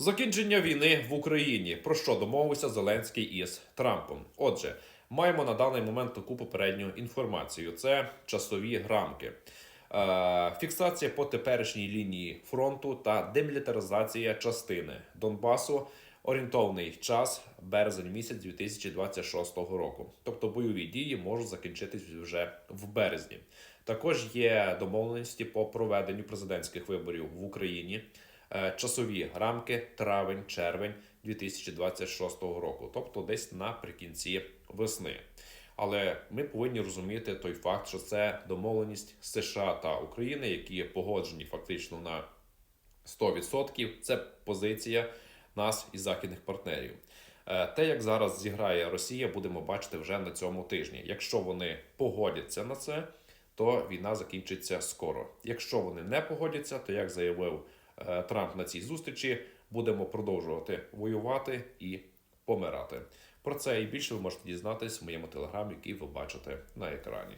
Закінчення війни в Україні. Про що домовився Зеленський із Трампом? Отже, маємо на даний момент таку попередню інформацію: це часові рамки. Е, Фіксація по теперішній лінії фронту та демілітаризація частини Донбасу. Орієнтовний час березень місяць 2026 року. Тобто бойові дії можуть закінчитись вже в березні. Також є домовленості по проведенню президентських виборів в Україні. Е, Часові рамки травень-червень 2026 року, тобто десь наприкінці весни. Але ми повинні розуміти той факт, що це домовленість США та України, які погоджені фактично на 100%. Це позиція нас і західних партнерів. Е, Те, як зараз зіграє Росія, будемо бачити вже на цьому тижні. Якщо вони погодяться на це, то війна закінчиться скоро. Якщо вони не погодяться, то як заявив Трамп на цій зустрічі, будемо продовжувати воювати і помирати. Про це і більше ви можете дізнатись в моєму телеграмі, який ви бачите на екрані.